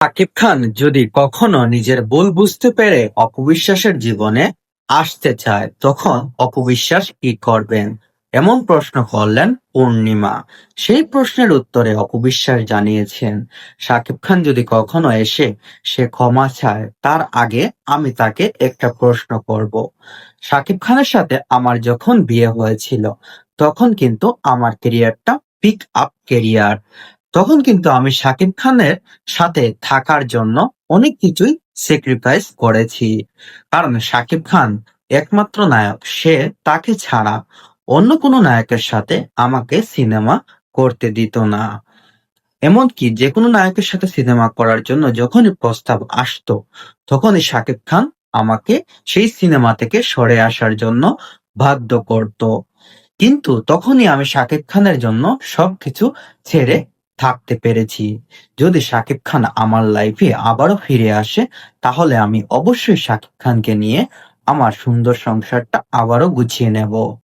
শাকিব খান যদি কখনো নিজের ভুল বুঝতে পেরে অপবিশ্বাসের জীবনে আসতে চায়, তখন অপবিশ্বাস কি করবেন? এমন প্রশ্ন করলেন পূর্ণিমা। সেই প্রশ্নের উত্তরে অপবিশ্বাস জানিয়েছেন শাকিব খান যদি কখনো এসে সে ক্ষমা চায়, তার আগে আমি তাকে একটা প্রশ্ন করব। শাকিব খানের সাথে আমার যখন বিয়ে হয়েছিল, তখন কিন্তু আমার কেরিয়ারটা পিক আপ কেরিয়ার তখন কিন্তু আমি শাকিব খানের সাথে থাকার জন্য অনেক কিছুই স্যাক্রিফাইস করেছি। কারণ শাকিব খান একমাত্র নায়ক, সে তাকে ছাড়া অন্য কোনো নায়কের সাথে আমাকে সিনেমা করতে দিত না। এমনকি যে কোনো নায়কের সাথে সিনেমা করার জন্য যখনই প্রস্তাব আসতো, তখনই শাকিব খান আমাকে সেই সিনেমা থেকে সরে আসার জন্য বাধ্য করত। কিন্তু তখনই আমি শাকিব খানের জন্য সবকিছু ছেড়ে থাকতে পেরেছি। যদি শাকিব খান আমার লাইফে আবারও ফিরে আসে, তাহলে আমি অবশ্যই শাকিব খানকে নিয়ে আমার সুন্দর সংসারটা আবারও গুছিয়ে নেব।